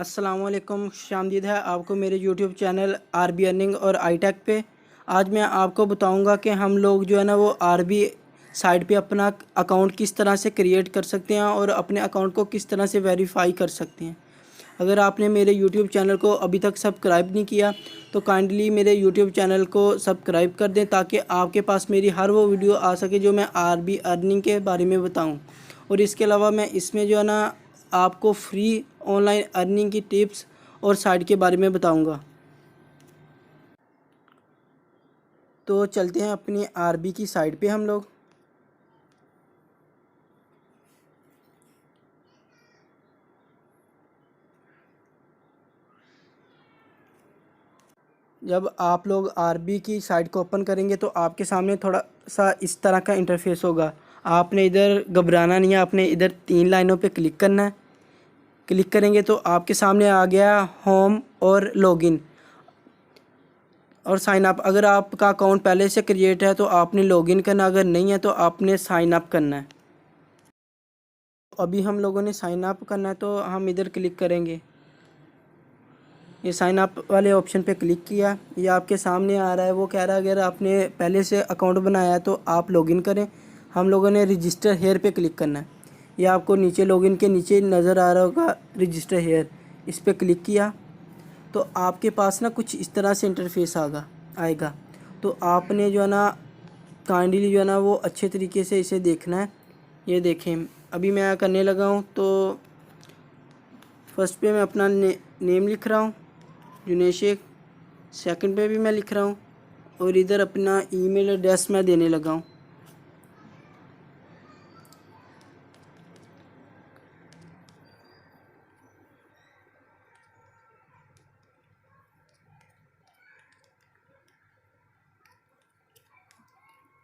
वालेकुम शामदीद है आपको मेरे YouTube channel R B earning और आई टेक पे। आज मैं आपको बताऊँगा कि हम लोग जो है ना वो आर बी साइट पे अपना अकाउंट किस तरह से क्रिएट कर सकते हैं और अपने अकाउंट को किस तरह से वेरीफाई कर सकते हैं। अगर आपने मेरे यूट्यूब चैनल को अभी तक सब्सक्राइब नहीं किया तो काइंडली मेरे यूट्यूब चैनल को सब्सक्राइब कर दें ताकि आपके पास मेरी हर वो वीडियो आ सके जो मैं आर बी अर्निंग के बारे में बताऊँ। और इसके अलावा मैं इसमें जो है ना आपको फ्री ऑनलाइन अर्निंग की टिप्स और साइट के बारे में बताऊँगा। तो चलते हैं अपनी आरबी की साइट पे हम लोग। जब आप लोग आरबी की साइट को ओपन करेंगे तो आपके सामने थोड़ा सा इस तरह का इंटरफेस होगा। आपने इधर घबराना नहीं है, आपने इधर तीन लाइनों पे क्लिक करना है। क्लिक करेंगे तो आपके सामने आ गया होम और लॉगिन। और साइन अप, अगर आपका अकाउंट पहले से क्रिएट है तो आपने लॉगिन करना, अगर नहीं है तो आपने साइन अप करना है। अभी हम लोगों ने साइन अप करना है तो हम इधर क्लिक करेंगे। ये साइन अप वाले ऑप्शन पे क्लिक किया। ये आपके सामने आ रहा है, वो कह रहा है, अगर आपने पहले से अकाउंट बनाया है तो आप लॉगिन करें। हम लोगों ने रजिस्टर हेयर पे क्लिक करना है। ये आपको नीचे लॉगिन के नीचे नज़र आ रहा होगा रजिस्टर हेयर इस पर क्लिक किया तो आपके पास ना कुछ इस तरह से इंटरफेस आगा आएगा। तो आपने जो है ना काइंडली जो है ना वो अच्छे तरीके से इसे देखना है। ये देखें अभी मैं करने लगा हूँ तो फ़र्स्ट पे मैं अपना ने, नेम लिख रहा हूँ जुनेश शेख सेकंड पे भी मैं लिख रहा हूँ और इधर अपना ईमेल एड्रेस मैं देने लगा हूँ।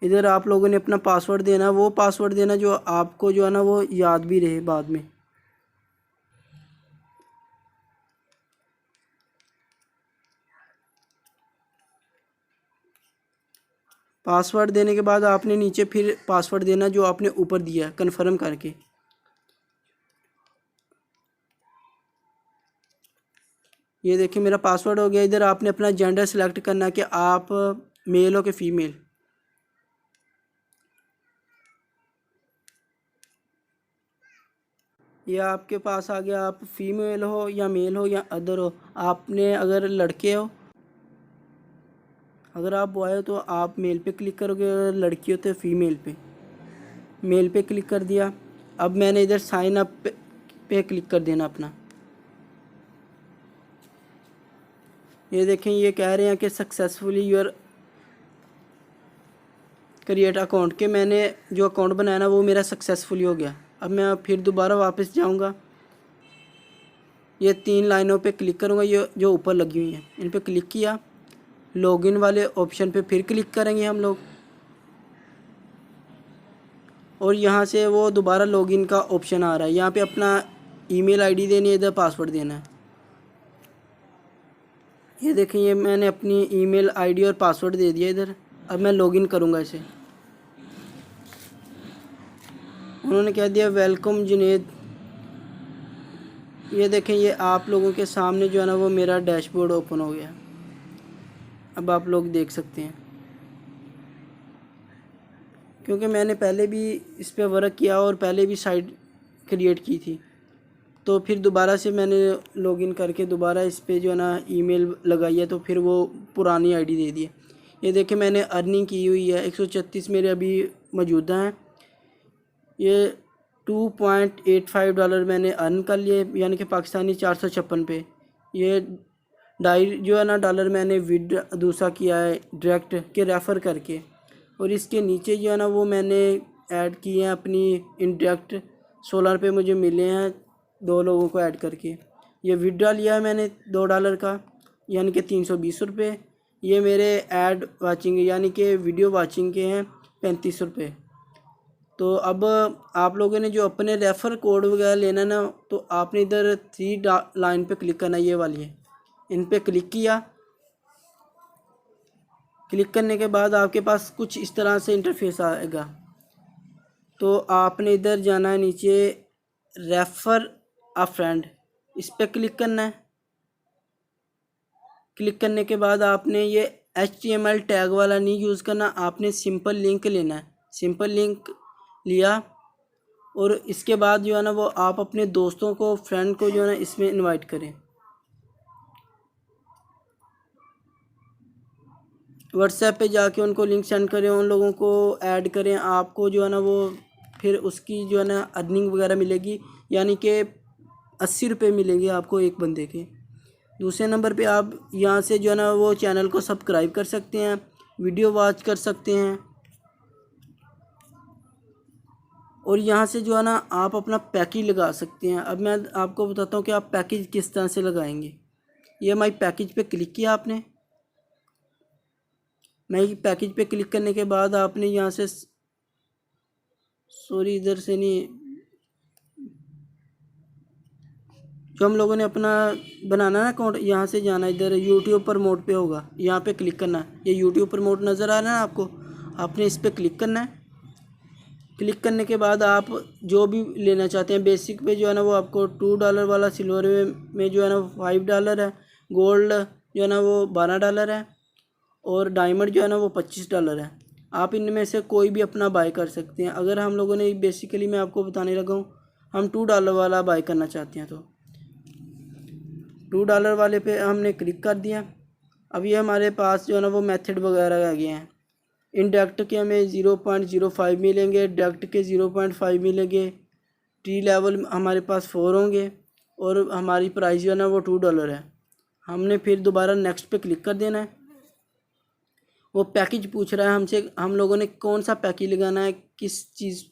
इधर आप लोगों ने अपना पासवर्ड देना वो पासवर्ड देना जो आपको जो है ना वो याद भी रहे बाद में। पासवर्ड देने के बाद आपने नीचे फिर पासवर्ड देना जो आपने ऊपर दिया कन्फर्म करके। ये देखिए मेरा पासवर्ड हो गया, इधर आपने अपना जेंडर सेलेक्ट करना कि आप मेल हो कि फ़ीमेल ये आपके पास आ गया आप फीमेल हो या मेल हो या अदर हो आपने अगर लड़के हो अगर आप बॉय हो तो आप मेल पे क्लिक करोगे अगर लड़की हो तो फीमेल पे। मेल पे क्लिक कर दिया। अब मैंने इधर साइन अप पे, पे क्लिक कर देना अपना। ये देखें ये कह रहे हैं कि सक्सेसफुली योर क्रिएट अकाउंट के मैंने जो अकाउंट बनाया ना वो मेरा सक्सेसफुली हो गया। अब मैं फिर दोबारा वापस जाऊँगा। ये तीन लाइनों पे क्लिक करूँगा, ये जो ऊपर लगी हुई हैं। इन पे क्लिक किया। लॉगिन वाले ऑप्शन पे फिर क्लिक करेंगे हम लोग। और यहाँ से वो दोबारा लॉगिन का ऑप्शन आ रहा है। यहाँ पे अपना ईमेल आईडी देनी है, इधर पासवर्ड देना है। ये देखें ये मैंने अपनी ईमेल आईडी और पासवर्ड दे दिया इधर। अब मैं लॉगिन करूँगा इसे। उन्होंने कह दिया वेलकम जुनेद ये देखें, ये आप लोगों के सामने जो है ना, वो मेरा डैशबोर्ड ओपन हो गया। अब आप लोग देख सकते हैं। क्योंकि मैंने पहले भी इस पर वर्क किया और पहले भी साइट क्रिएट की थी। तो फिर दोबारा से मैंने लॉगिन करके दोबारा इस पर जो है ना ईमेल लगाई है तो फिर वो पुरानी आईडी दे दी है। ये देखें, मैंने अर्निंग की हुई है। 136 मेरे अभी मौजूदा हैं। ये two point eight five dollar मैंने अर्न कर लिए, यानी कि पाकिस्तानी चार सौ छप्पन पे। ये ढाई जो है ना डॉलर मैंने विद दूसरा किया है डायरेक्ट के रेफ़र करके। और इसके नीचे जो है ना, वो मैंने ऐड किए हैं अपनी इनडायरेक्ट सोलह रुपये मुझे मिले हैं दो लोगों को ऐड करके। ये विड्रा लिया है मैंने दो डॉलर का, यानी कि तीन सौ बीस रुपये ये मेरे ऐड वाचिंग यानी कि वीडियो वाचिंग के हैं, पैंतीस रुपये तो अब आप लोगों ने जो अपने रेफ़र कोड वगैरह लेना ना तो आपने इधर थ्री लाइन पे क्लिक करना ये वाली है। इन पे क्लिक किया। क्लिक करने के बाद आपके पास कुछ इस तरह से इंटरफेस आएगा। तो आपने इधर जाना है नीचे रेफ़र अ फ्रेंड इस पर क्लिक करना है। क्लिक करने के बाद आपने ये H T M L tag वाला नहीं यूज़ करना, आपने सिंपल लिंक लेना है। सिंपल लिंक लिया और इसके बाद जो है ना वो आप अपने दोस्तों को फ्रेंड को जो है ना इसमें इनवाइट करें। व्हाट्सएप पे जाके उनको लिंक सेंड करें, उन लोगों को ऐड करें। आपको जो है ना वो फिर उसकी जो है ना अर्निंग वगैरह मिलेगी, यानी कि अस्सी रुपये मिलेंगे आपको एक बंदे के। दूसरे नंबर पे आप यहाँ से जो है ना वो चैनल को सब्सक्राइब कर सकते हैं वीडियो वॉच कर सकते हैं। और यहाँ से जो है ना, आप अपना पैकेज लगा सकते हैं। अब मैं आपको बताता हूँ कि आप पैकेज किस तरह से लगाएँगे। ये हमारी पैकेज पे क्लिक किया आपने। मैं पैकेज पे क्लिक करने के बाद आपने यहाँ से सॉरी, इधर से नहीं। जो हम लोगों ने अपना बनाना ना अकाउंट, यहाँ से जाना इधर यूट्यूब पर मोड पे होगा। यहाँ पे क्लिक करना। है ये यूट्यूब पर मोड नज़र आ रहा है ना आपको? आपने इस पर क्लिक करना है। क्लिक करने के बाद आप जो भी लेना चाहते हैं बेसिक पे जो है ना वो आपको टू डॉलर वाला सिल्वर में जो है ना फाइव डॉलर है गोल्ड जो है ना वो बारह डॉलर है और डायमंड जो है ना वो पच्चीस डॉलर है। आप इनमें से कोई भी अपना बाय कर सकते हैं। अगर हम लोगों ने बेसिकली मैं आपको बताने लगा हूँ, हम टू डॉलर वाला बाय करना चाहते हैं तो। टू डॉलर वाले पे हमने क्लिक कर दिया। ये हमारे पास जो है ना वो मेथड वगैरह आ गए हैं। इनडेक्ट के हमें ज़ीरो पॉइंट ज़ीरो फाइव मिलेंगे डेक्ट के ज़ीरो पॉइंट फाइव मिलेंगे। टी लेवल हमारे पास फोर होंगे और हमारी प्राइस जो है ना वो टू डॉलर है। हमने फिर दोबारा नेक्स्ट पे क्लिक कर देना है। वो पैकेज पूछ रहा है हमसे, हम लोगों ने कौन सा पैकेज लगाना है, किस चीज़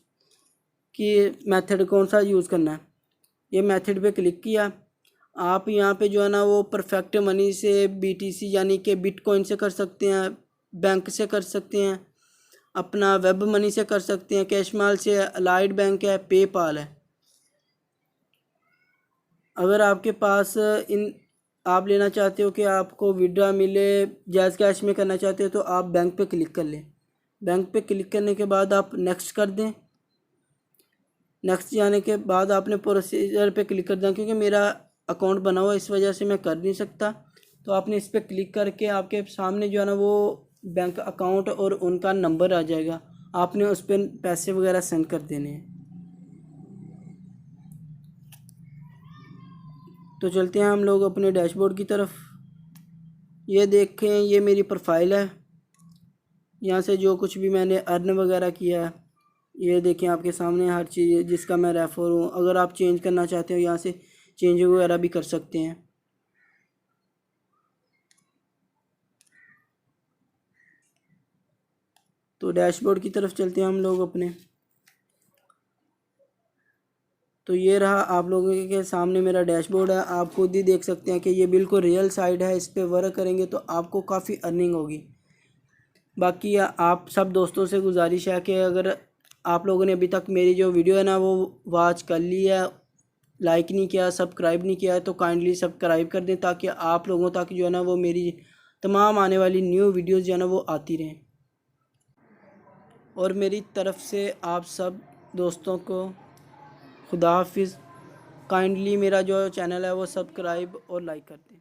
की मेथड कौन सा यूज़ करना है। ये मेथड पे क्लिक किया। आप यहाँ पे जो है ना वो परफेक्ट मनी से बीटीसी यानी कि बिटकॉइन से कर सकते हैं। बैंक से कर सकते हैं, अपना वेब मनी से कर सकते हैं कैश माल से अलाइड बैंक है पेपाल है। अगर आपके पास इन, आप लेना चाहते हो कि आपको विड्रा मिले जैज़ कैश में करना चाहते हो तो आप बैंक पे क्लिक कर लें। बैंक पे क्लिक करने के बाद आप नेक्स्ट कर दें। नेक्स्ट जाने के बाद आपने प्रोसीजर पे क्लिक कर दें, क्योंकि मेरा अकाउंट बना हुआ इस वजह से मैं कर नहीं सकता। तो आपने इस पर क्लिक करके आपके सामने जो है ना, वो बैंक अकाउंट और उनका नंबर आ जाएगा। आपने उस पर पैसे वगैरह सेंड कर देने हैं। तो चलते हैं हम लोग अपने डैशबोर्ड की तरफ़। ये देखें, ये मेरी प्रोफ़ाइल है। यहाँ से जो कुछ भी मैंने अर्न वगैरह किया है, ये देखें आपके सामने हर चीज़ जिसका मैं रेफ़र हूँ। अगर आप चेंज करना चाहते हो, यहाँ से चेंज वगैरह भी कर सकते हैं। तो डैशबोर्ड की तरफ़ चलते हैं हम लोग अपने। तो ये रहा आप लोगों के सामने मेरा डैशबोर्ड है। आप खुद ही देख सकते हैं कि ये बिल्कुल रियल साइड है। इस पर वर्क करेंगे तो आपको काफ़ी अर्निंग होगी। बाकी आप सब दोस्तों से गुजारिश है कि अगर आप लोगों ने अभी तक मेरी जो वीडियो है ना, वो वॉच कर ली है लाइक नहीं किया सब्सक्राइब नहीं किया है तो काइंडली सब्सक्राइब कर दें ताकि आप लोगों तक जो है ना, वो मेरी तमाम आने वाली न्यू वीडियोज़ जो है ना, वो आती रहें। और मेरी तरफ़ से आप सब दोस्तों को खुदा हाफिज़। काइंडली मेरा जो चैनल है वो सब्सक्राइब और लाइक कर दें।